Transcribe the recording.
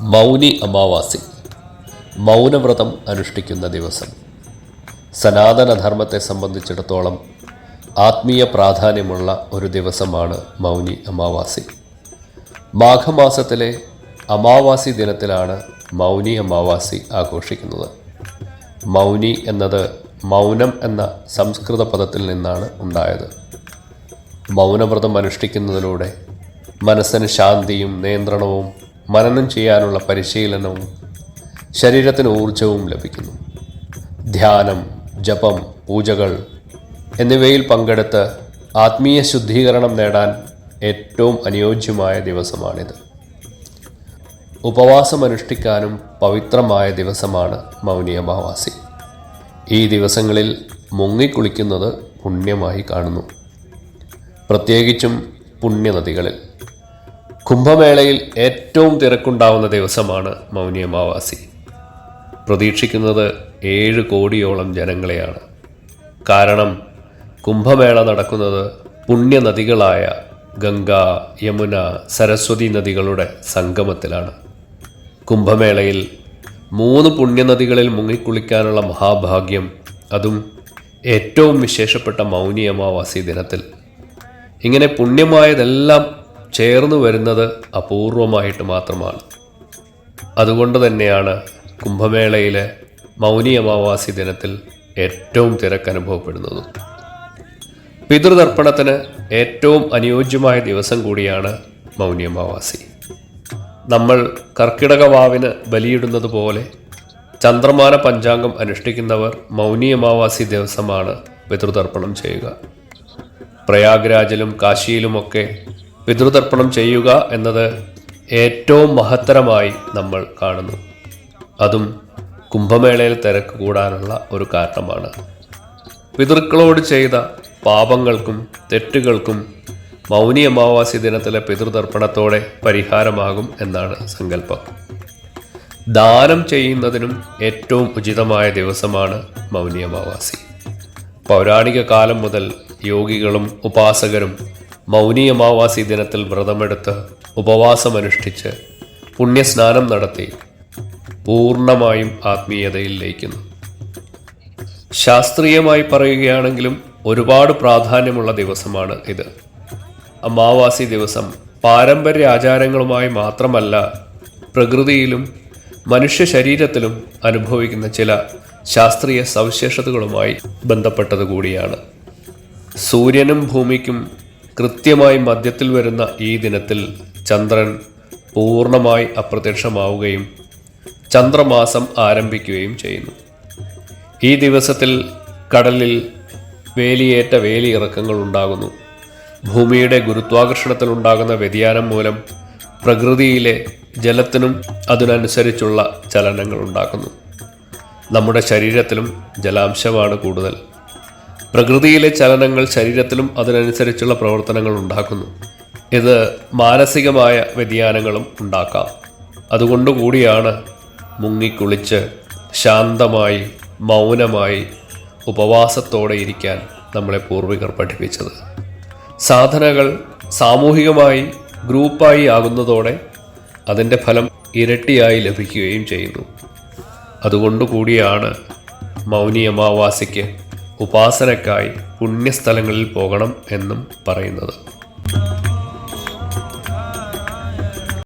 മൗനി അമാവാസി. മൗനവ്രതം അനുഷ്ഠിക്കുന്ന ദിവസം. സനാതനധർമ്മത്തെ സംബന്ധിച്ചിടത്തോളം ആത്മീയ പ്രാധാന്യമുള്ള ഒരു ദിവസമാണ് മൗനി അമാവാസി. മാഘമാസത്തിലെ അമാവാസി ദിനത്തിലാണ് മൗനി അമാവാസി ആഘോഷിക്കുന്നത്. മൗനി എന്നത് മൗനം എന്ന സംസ്കൃത പദത്തിൽ നിന്നാണ് ഉണ്ടായത്. മൗനവ്രതം അനുഷ്ഠിക്കുന്നതിലൂടെ മനസ്സിന് ശാന്തിയും നിയന്ത്രണവും മനനം ചെയ്യാനുള്ള പരിശീലനവും ശരീരത്തിന് ഊർജവും ലഭിക്കുന്നു. ധ്യാനം ജപം പൂജകൾ എന്നിവയിൽ പങ്കെടുത്ത് ആത്മീയ ശുദ്ധീകരണം നേടാൻ ഏറ്റവും അനുയോജ്യമായ ദിവസമാണിത്. ഉപവാസം അനുഷ്ഠിക്കാനും പവിത്രമായ ദിവസമാണ് മൗനി അമാവാസി ഈ ദിവസങ്ങളിൽ മുങ്ങിക്കുളിക്കുന്നത് പുണ്യമായി കാണുന്നു. പ്രത്യേകിച്ചും പുണ്യനദികളിൽ. കുംഭമേളയിൽ ഏറ്റവും തിരക്കുണ്ടാവുന്ന ദിവസമാണ് മൗനി അമാവാസി. പ്രതീക്ഷിക്കുന്നത് ഏഴ് കോടിയോളം ജനങ്ങളെയാണ്. കാരണം കുംഭമേള നടക്കുന്നത് പുണ്യനദികളായ ഗംഗ യമുന സരസ്വതി നദികളുടെ സംഗമത്തിലാണ്. കുംഭമേളയിൽ മൂന്ന് പുണ്യനദികളിൽ മുങ്ങിക്കുളിക്കാനുള്ള മഹാഭാഗ്യം അതും ഏറ്റവും വിശേഷപ്പെട്ട മൗനി അമാവാസി ദിനത്തിൽ. ഇങ്ങനെ പുണ്യമായതെല്ലാം ചേർന്ന് വരുന്നത് അപൂർവമായിട്ട് മാത്രമാണ്. അതുകൊണ്ട് തന്നെയാണ് കുംഭമേളയിലെ മൗനി അമാവാസി ദിനത്തിൽ ഏറ്റവും തിരക്ക് അനുഭവപ്പെടുന്നത്. പിതൃതർപ്പണത്തിന് ഏറ്റവും അനുയോജ്യമായ ദിവസം കൂടിയാണ് മൗനി അമാവാസി. നമ്മൾ കർക്കിടക വാവിന് ബലിയിടുന്നത് പോലെ ചന്ദ്രമാന പഞ്ചാംഗം അനുഷ്ഠിക്കുന്നവർ മൗനി അമാവാസി ദിവസമാണ് പിതൃതർപ്പണം ചെയ്യുക. പ്രയാഗ്രാജിലും കാശിയിലുമൊക്കെ പിതൃതർപ്പണം ചെയ്യുക എന്നത് ഏറ്റവും മഹത്തരമായി നമ്മൾ കാണുന്നു. അതും കുംഭമേളയിൽ തിരക്ക് കൂടാനുള്ള ഒരു കാരണമാണ്. പിതൃക്കളോട് ചെയ്ത പാപങ്ങൾക്കും തെറ്റുകൾക്കും മൗനി അമാവാസി ദിനത്തിലെ പിതൃതർപ്പണത്തോടെ പരിഹാരമാകും എന്നാണ് സങ്കല്പം. ദാനം ചെയ്യുന്നതിനും ഏറ്റവും ഉചിതമായ ദിവസമാണ് മൗനി അമാവാസി. പൗരാണിക കാലം മുതൽ യോഗികളും ഉപാസകരും മൗനി അമാവാസി ദിനത്തിൽ വ്രതമെടുത്ത് ഉപവാസമനുഷ്ഠിച്ച് പുണ്യസ്നാനം നടത്തി പൂർണമായും ആത്മീയതയിൽ ലയിക്കുന്നു. ശാസ്ത്രീയമായി പറയുകയാണെങ്കിലും ഒരുപാട് പ്രാധാന്യമുള്ള ദിവസമാണ് ഇത്. അമാവാസി ദിവസം പാരമ്പര്യ ആചാരങ്ങളുമായി മാത്രമല്ല പ്രകൃതിയിലും മനുഷ്യ ശരീരത്തിലും അനുഭവിക്കുന്ന ചില ശാസ്ത്രീയ സവിശേഷതകളുമായി ബന്ധപ്പെട്ടത് കൂടിയാണ് സൂര്യനും ഭൂമിക്കും കൃത്യമായി മധ്യത്തിൽ വരുന്ന ഈ ദിനത്തിൽ ചന്ദ്രൻ പൂർണമായി അപ്രത്യക്ഷമാവുകയും ചന്ദ്രമാസം ആരംഭിക്കുകയും ചെയ്യുന്നു. ഈ ദിവസത്തിൽ കടലിൽ വേലിയേറ്റ വേലിയിറക്കങ്ങൾ ഉണ്ടാകുന്നു. ഭൂമിയുടെ ഗുരുത്വാകർഷണത്തിൽ ഉണ്ടാകുന്ന വ്യതിയാനം മൂലം പ്രകൃതിയിലെ ജലത്തിനും അതിനനുസരിച്ചുള്ള ചലനങ്ങൾ ഉണ്ടാക്കുന്നു. നമ്മുടെ ശരീരത്തിലും ജലാംശമാണ് കൂടുതൽ. പ്രകൃതിയിലെ ചലനങ്ങൾ ശരീരത്തിലും അതിനനുസരിച്ചുള്ള പ്രവർത്തനങ്ങൾ ഉണ്ടാക്കുന്നു. ഇത് മാനസികമായ വ്യതിയാനങ്ങളും ഉണ്ടാക്കാം. അതുകൊണ്ടുകൂടിയാണ് മുങ്ങിക്കുളിച്ച് ശാന്തമായി മൗനമായി ഉപവാസത്തോടെ ഇരിക്കാൻ നമ്മളെ പൂർവികർ പഠിപ്പിച്ചത്. സാധനകൾ സാമൂഹികമായി ഗ്രൂപ്പായി ആകുന്നതോടെ അതിന്റെ ഫലം ഇരട്ടിയായി ലഭിക്കുകയും ചെയ്യുന്നു. അതുകൊണ്ടുകൂടിയാണ് മൗനി അമാവാസിക്ക് ഉപാസനക്കായി പുണ്യസ്ഥലങ്ങളിൽ പോകണം എന്നും പറയുന്നത്.